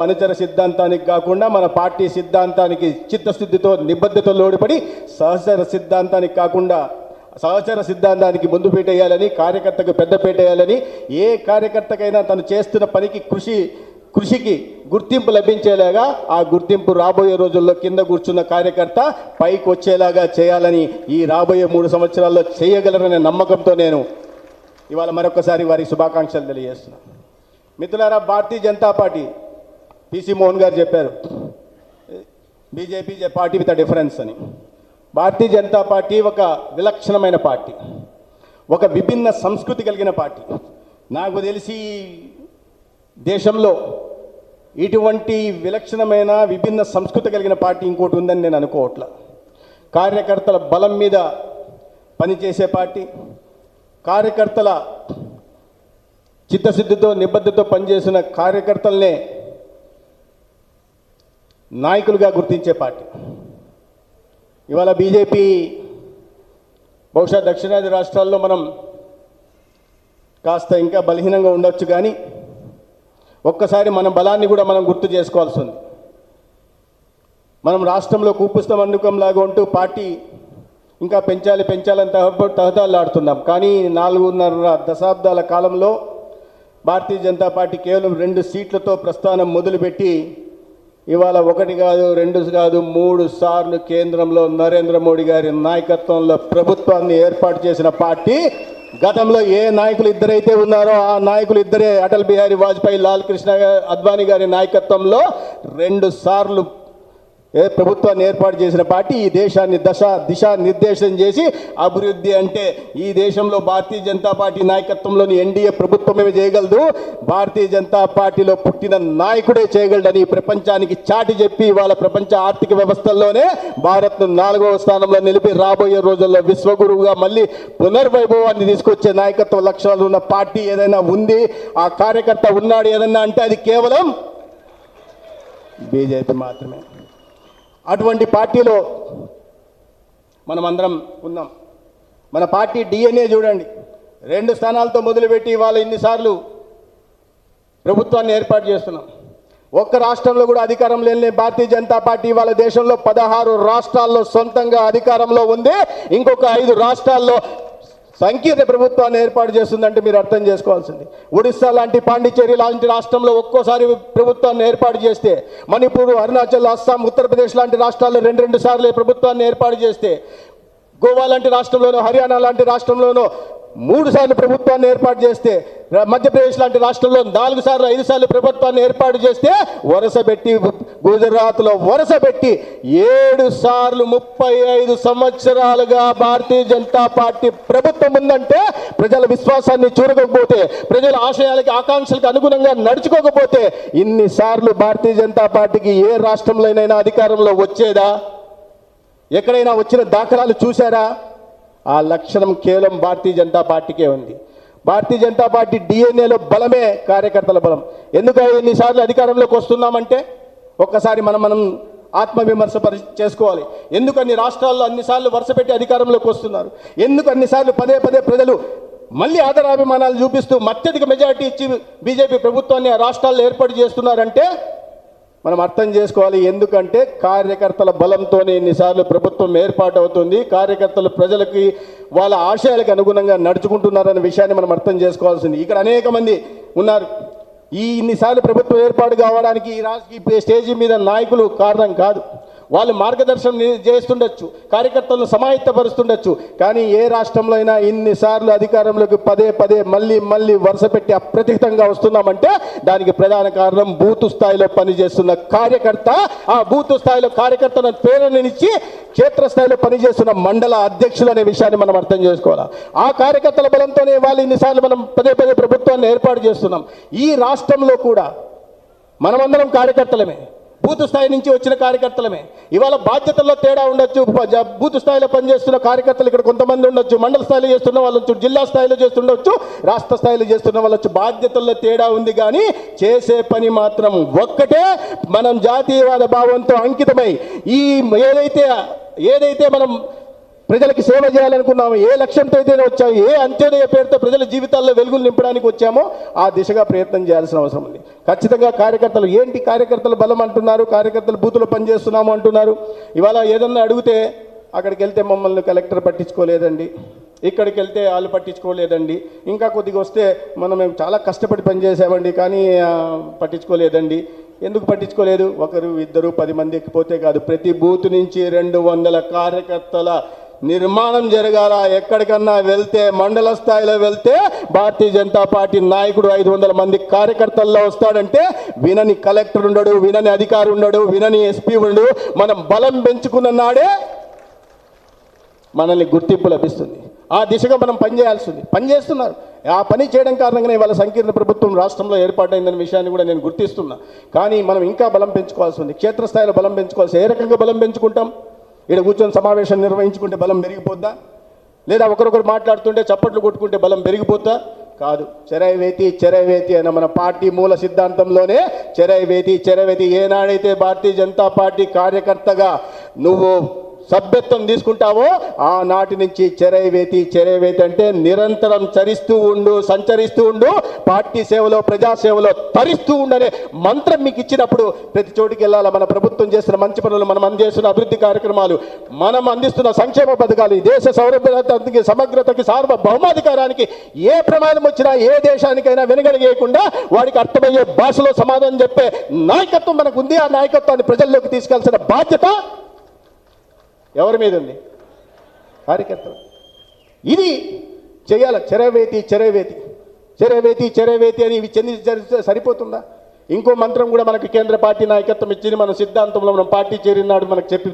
అనుచర సిద్ధాంతానికి కాకుండా మన పార్టీ సిద్ధాంతానికి చిత్తశుద్ధితో నిబద్ధతో లోడిపడి సహచర సిద్ధాంతానికి కాకుండా సహచర సిద్ధాంతానికి ముందు పెట్టేయాలని కార్యకర్తకు పెద్ద పెట్టేయాలని ఏ కార్యకర్తకైనా తను చేస్తున్న పనికి కృషి కృషికి గుర్తింపు లభించేలాగా ఆ గుర్తింపు రాబోయే రోజుల్లో కింద కూర్చున్న కార్యకర్త పైకి వచ్చేలాగా చేయాలని ఈ రాబోయే మూడు సంవత్సరాల్లో చేయగలరనే నమ్మకంతో నేను ఇవాళ మరొకసారి వారి శుభాకాంక్షలు తెలియజేస్తున్నాను. మిత్రులారా భారతీయ జనతా పార్టీ పిసి మోహన్ గారు చెప్పారు. బీజేపీ పార్టీ విత్ డిఫరెన్స్ అని. భారతీయ జనతా పార్టీ ఒక విలక్షణమైన పార్టీ. ఒక విభిన్న సంస్కృతి కలిగిన పార్టీ. నాకు తెలిసి దేశంలో ఇటువంటి విలక్షణమైన విభిన్న సంస్కృతి కలిగిన పార్టీ ఇంకోటి ఉందని నేను అనుకోవట్లా. కార్యకర్తల బలం మీద పనిచేసే పార్టీ. కార్యకర్తల చిత్తశుద్ధితో నిబద్ధతతో పనిచేసిన కార్యకర్తలనే నాయకులుగా గుర్తించే పార్టీ. ఇవాళ బీజేపీ బహుశా దక్షిణాది రాష్ట్రాల్లో మనం కాస్త ఇంకా బలహీనంగా ఉండొచ్చు కానీ ఒక్కసారి మన బలాన్ని కూడా మనం గుర్తు చేసుకోవాల్సి ఉంది మనం రాష్ట్రంలో కూపుస్తం అందుకంలాగా ఉంటూ పార్టీ ఇంకా పెంచాలి పెంచాలని తహ తహతాలాడుతున్నాం కానీ నాలుగున్నర దశాబ్దాల కాలంలో భారతీయ జనతా పార్టీ కేవలం రెండు సీట్లతో ప్రస్థానం మొదలుపెట్టి ఇవాళ ఒకటి కాదు రెండు కాదు మూడు సార్లు కేంద్రంలో నరేంద్ర మోడీ గారి నాయకత్వంలో ప్రభుత్వాన్ని ఏర్పాటు చేసిన పార్టీ గతంలో ఏ నాయకులు ఇద్దరైతే ఉన్నారో ఆ నాయకులు ఇద్దరే అటల్ బిహారీ వాజ్పేయి లాల్ కృష్ణ అద్వానీ గారి నాయకత్వంలో రెండు సార్లు ప్రభుత్వాన్ని ఏర్పాటు చేసిన పార్టీ ఈ దేశాన్ని దశ దిశ నిర్దేశం చేసి అభివృద్ధి అంటే ఈ దేశంలో భారతీయ జనతా పార్టీ నాయకత్వంలోని ఎన్డీఏ ప్రభుత్వమే చేయగలదు? భారతీయ జనతా పార్టీలో పుట్టిన నాయకుడే చేయగలడని ప్రపంచానికి చాటి చెప్పి వాళ్ళ ప్రపంచ ఆర్థిక వ్యవస్థల్లోనే భారత్ను నాలుగవ స్థానంలో నిలిపి రాబోయే రోజుల్లో విశ్వగురువుగా మళ్ళీ పునర్వైభవాన్ని తీసుకొచ్చే నాయకత్వ లక్షణాలు ఉన్న పార్టీ ఏదైనా ఉంది? ఆ కార్యకర్త ఉన్నాడు ఏదన్నా అంటే అది కేవలం బీజేపీ మాత్రమే. అటువంటి పార్టీలో మనం అందరం ఉన్నాం. మన పార్టీ డిఎన్ఏ చూడండి. రెండు స్థానాలతో మొదలుపెట్టి ఇవాళ ఇన్నిసార్లు ప్రభుత్వాన్ని ఏర్పాటు చేస్తున్నాం. ఒక్క రాష్ట్రంలో కూడా అధికారం లేని భారతీయ జనతా పార్టీ ఇవాళ దేశంలో పదహారు రాష్ట్రాల్లో సొంతంగా అధికారంలో ఉంది. ఇంకొక ఐదు రాష్ట్రాల్లో సంకీర్ణ ప్రభుత్వాన్ని ఏర్పాటు చేస్తుందంటే మీరు అర్థం చేసుకోవాల్సింది. ఒడిస్సా లాంటి పాండిచ్చేరి లాంటి రాష్ట్రంలో ఒక్కోసారి ప్రభుత్వాన్ని ఏర్పాటు చేస్తే మణిపూర్ అరుణాచల్ అస్సాం ఉత్తరప్రదేశ్ లాంటి రాష్ట్రాల్లో రెండు రెండు సార్లు ప్రభుత్వాన్ని ఏర్పాటు చేస్తే గోవా లాంటి రాష్ట్రంలోనో హర్యానా లాంటి రాష్ట్రంలోనో మూడు సార్లు ప్రభుత్వాన్ని ఏర్పాటు చేస్తే మధ్యప్రదేశ్ లాంటి రాష్ట్రంలో నాలుగు సార్లు ఐదు సార్లు ప్రభుత్వాన్ని ఏర్పాటు చేస్తే వరుస పెట్టి గుజరాత్లో వరుస పెట్టి ఏడు సార్లు ముప్పై ఐదు సంవత్సరాలుగా భారతీయ జనతా పార్టీ ప్రభుత్వం ఉందంటే ప్రజల విశ్వాసాన్ని చూడకపోతే ప్రజల ఆశయాలకి ఆకాంక్షలకు అనుగుణంగా నడుచుకోకపోతే ఇన్నిసార్లు భారతీయ జనతా పార్టీకి ఏ రాష్ట్రంలోనైనా అధికారంలో వచ్చేదా? ఎక్కడైనా వచ్చిన దాఖలాలు చూసారా ఆ లక్షణం కేవలం భారతీయ జనతా పార్టీకే ఉంది. భారతీయ జనతా పార్టీ డిఎన్ఏలో బలమే కార్యకర్తల బలం. ఎందుకు ఎన్నిసార్లు అధికారంలోకి వస్తున్నామంటే ఒక్కసారి మనం మనం ఆత్మవిమర్శ పరి చేసుకోవాలి. ఎందుకు అన్ని రాష్ట్రాల్లో అన్నిసార్లు వరుస పెట్టి అధికారంలోకి వస్తున్నారు? ఎందుకు అన్నిసార్లు పదే పదే ప్రజలు మళ్ళీ ఆదరాభిమానాలు చూపిస్తూ అత్యధిక మెజారిటీ ఇచ్చి బీజేపీ ప్రభుత్వాన్ని ఆ రాష్ట్రాల్లో ఏర్పాటు చేస్తున్నారంటే మనం అర్థం చేసుకోవాలి ఎందుకంటే కార్యకర్తల బలంతోనే ఎన్నిసార్లు ప్రభుత్వం ఏర్పాటు అవుతుంది కార్యకర్తలు ప్రజలకి వాళ్ళ ఆశయాలకు అనుగుణంగా నడుచుకుంటున్నారనే విషయాన్ని మనం అర్థం చేసుకోవాల్సింది. ఇక్కడ అనేక మంది ఉన్నారు. ఈ ఇన్నిసార్లు ప్రభుత్వం ఏర్పాటు కావడానికి ఈ రాజకీయ స్టేజీ మీద నాయకులు కారణం కాదు. వాళ్ళు మార్గదర్శనం చేస్తుండొచ్చు కార్యకర్తలను సమాయత్తపరుస్తుండొచ్చు కానీ ఏ రాష్ట్రంలో అయినా ఇన్నిసార్లు అధికారంలోకి పదే పదే మళ్ళీ మళ్ళీ వరుస పెట్టి అప్రతిహితంగా వస్తున్నామంటే దానికి ప్రధాన కారణం బూతు స్థాయిలో పనిచేస్తున్న కార్యకర్త. ఆ బూతు స్థాయిలో కార్యకర్తను ప్రేరణనిచ్చి క్షేత్రస్థాయిలో పనిచేస్తున్న మండల అధ్యక్షులు అనే విషయాన్ని మనం అర్థం చేసుకోవాలి? ఆ కార్యకర్తల బలంతోనే వాళ్ళు ఇన్నిసార్లు మనం పదే పదే ప్రభుత్వాన్ని ఏర్పాటు చేస్తున్నాం. ఈ రాష్ట్రంలో కూడా మనమందరం కార్యకర్తలమే. బూత్ స్థాయి నుంచి వచ్చిన కార్యకర్తలమే ఇవాళ బాధ్యతల్లో తేడా ఉండొచ్చు బూత్ స్థాయిలో పనిచేస్తున్న కార్యకర్తలు ఇక్కడ కొంతమంది ఉండొచ్చు మండల స్థాయిలో చేస్తున్న వాళ్ళొచ్చు జిల్లా స్థాయిలో చేస్తుండొచ్చు రాష్ట్ర స్థాయిలో చేస్తున్న వాళ్ళు వచ్చు. బాధ్యతల్లో తేడా ఉంది కానీ చేసే పని మాత్రం ఒక్కటే మనం జాతీయవాద భావంతో అంకితమై ఈ ఏదైతే ఏదైతే మనం ప్రజలకు సేవ చేయాలనుకున్నాము ఏ లక్ష్యంతో అయితే వచ్చాము ఏ అంత్యోదయ పేరుతో ప్రజల జీవితాల్లో వెలుగులు నింపడానికి వచ్చామో ఆ దిశగా ప్రయత్నం చేయాల్సిన అవసరం ఉంది. ఖచ్చితంగా కార్యకర్తలు ఏంటి కార్యకర్తలు బలం అంటున్నారు కార్యకర్తలు బూతులు పనిచేస్తున్నాము అంటున్నారు. ఇవాళ ఏదన్నా అడిగితే అక్కడికి వెళ్తే మమ్మల్ని కలెక్టర్ పట్టించుకోలేదండి ఇక్కడికి వెళ్తే వాళ్ళు పట్టించుకోలేదండి ఇంకా కొద్దిగా వస్తే మనం మేము చాలా కష్టపడి పనిచేసామండి కానీ పట్టించుకోలేదండి. ఎందుకు పట్టించుకోలేదు? ఒకరు ఇద్దరు పది మంది ఎక్కిపోతే కాదు. ప్రతి బూత్ నుంచి రెండు వందల కార్యకర్తల నిర్మాణం జరగాల ఎక్కడికన్నా వెళ్తే మండల స్థాయిలో వెళ్తే భారతీయ జనతా పార్టీ నాయకుడు ఐదు వందల మంది కార్యకర్తల్లో వస్తాడంటే వినని కలెక్టర్ ఉండడు వినని అధికారి ఉండడు వినని ఎస్పీ ఉండడు. మనం బలం పెంచుకున్న నాడే మనల్ని గుర్తింపు లభిస్తుంది. ఆ దిశగా మనం పనిచేయాల్సింది. పనిచేస్తున్నారు. ఆ పని చేయడం కారణంగానే ఇవాళ సంకీర్ణ ప్రభుత్వం రాష్ట్రంలో ఏర్పాటైందనే విషయాన్ని కూడా నేను గుర్తిస్తున్నా. కానీ మనం ఇంకా బలం పెంచుకోవాల్సి ఉంది. క్షేత్రస్థాయిలో బలం పెంచుకోవాల్సి ఏ రకంగా బలం పెంచుకుంటాం? ఇక్కడ కూర్చొని సమావేశం నిర్వహించుకుంటే బలం పెరిగిపోద్దా? లేదా ఒకరొకరు మాట్లాడుతుంటే చప్పట్లు కొట్టుకుంటే బలం పెరిగిపోద్దా? కాదు. చెరైవేతి చెరైవేతి అన్న మన పార్టీ మూల సిద్ధాంతంలోనే చెరైవేతి చెరైవేతి. ఏనాడైతే భారతీయ జనతా పార్టీ కార్యకర్తగా నువ్వు సభ్యత్వం తీసుకుంటావో ఆనాటి నుంచి చెరైవేతి చెరైవేతి అంటే నిరంతరం చరిస్తూ ఉండు సంచరిస్తూ ఉండు పార్టీ సేవలో ప్రజాసేవలో తరిస్తూ ఉండనే మంత్రం మీకు ఇచ్చినప్పుడు ప్రతి చోటికి వెళ్ళాలి? మన ప్రభుత్వం చేసిన మంచి పనులు మనం అందిస్తున్న అభివృద్ధి కార్యక్రమాలు మనం అందిస్తున్న సంక్షేమ పథకాలు ఈ దేశ సౌరభ్యతకి సమగ్రతకి సార్వభౌమాధికారానికి ఏ ప్రమాదం వచ్చినా ఏ దేశానికైనా వెనుగడిగేయకుండా వాడికి అర్థమయ్యే భాషలో సమాధానం చెప్పే నాయకత్వం మనకు ఉంది ఆ నాయకత్వాన్ని ప్రజల్లోకి తీసుకెళ్ళాల్సిన బాధ్యత ఎవరి మీద ఉంది? కార్యకర్తలు. ఇది చేయాలి చెరవేతి చెరవేతి. చెరవేతి చెరవేతి అని ఇవి చెంది సరిపోతుందా? ఇంకో మంత్రం కూడా మనకి కేంద్ర పార్టీ నాయకత్వం ఇచ్చింది మన సిద్ధాంతంలో మనం పార్టీ చేరినాడు మనకు చెప్పి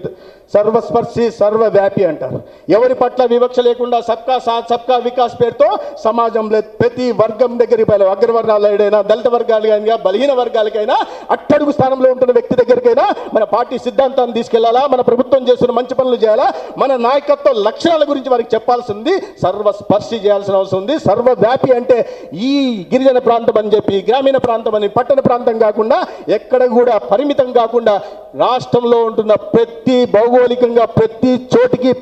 సర్వస్పర్శి సర్వవ్యాపి అంటారు. ఎవరి పట్ల వివక్ష లేకుండా సబ్కా సాత్ సబ్కా వికాస్ పేరుతో సమాజంలో ప్రతి వర్గం దగ్గరికి పోయాలి అగ్రవర్ణాలైనా దళిత వర్గాలకైనా బలహీన వర్గాలకైనా అట్టడుగు స్థానంలో ఉంటున్న వ్యక్తి దగ్గరికైనా మన పార్టీ సిద్ధాంతాన్ని తీసుకెళ్ళాలా? మన ప్రభుత్వం చేస్తున్న మంచి పనులు చేయాలా? మన నాయకత్వ లక్షణాల గురించి వారికి చెప్పాల్సింది సర్వస్పర్శి చేయాల్సిన అవసరం ఉంది. సర్వవ్యాపి అంటే ఈ గిరిజన ప్రాంతం అని చెప్పి గ్రామీణ ప్రాంతం అని పట్టణ ప్రాంతం కాకుండా ఎక్కడ కూడా పరిమితం కాకుండా రాష్ట్రంలో ఉంటున్న ప్రతి భౌగోళికంగా ప్రతి చోటికి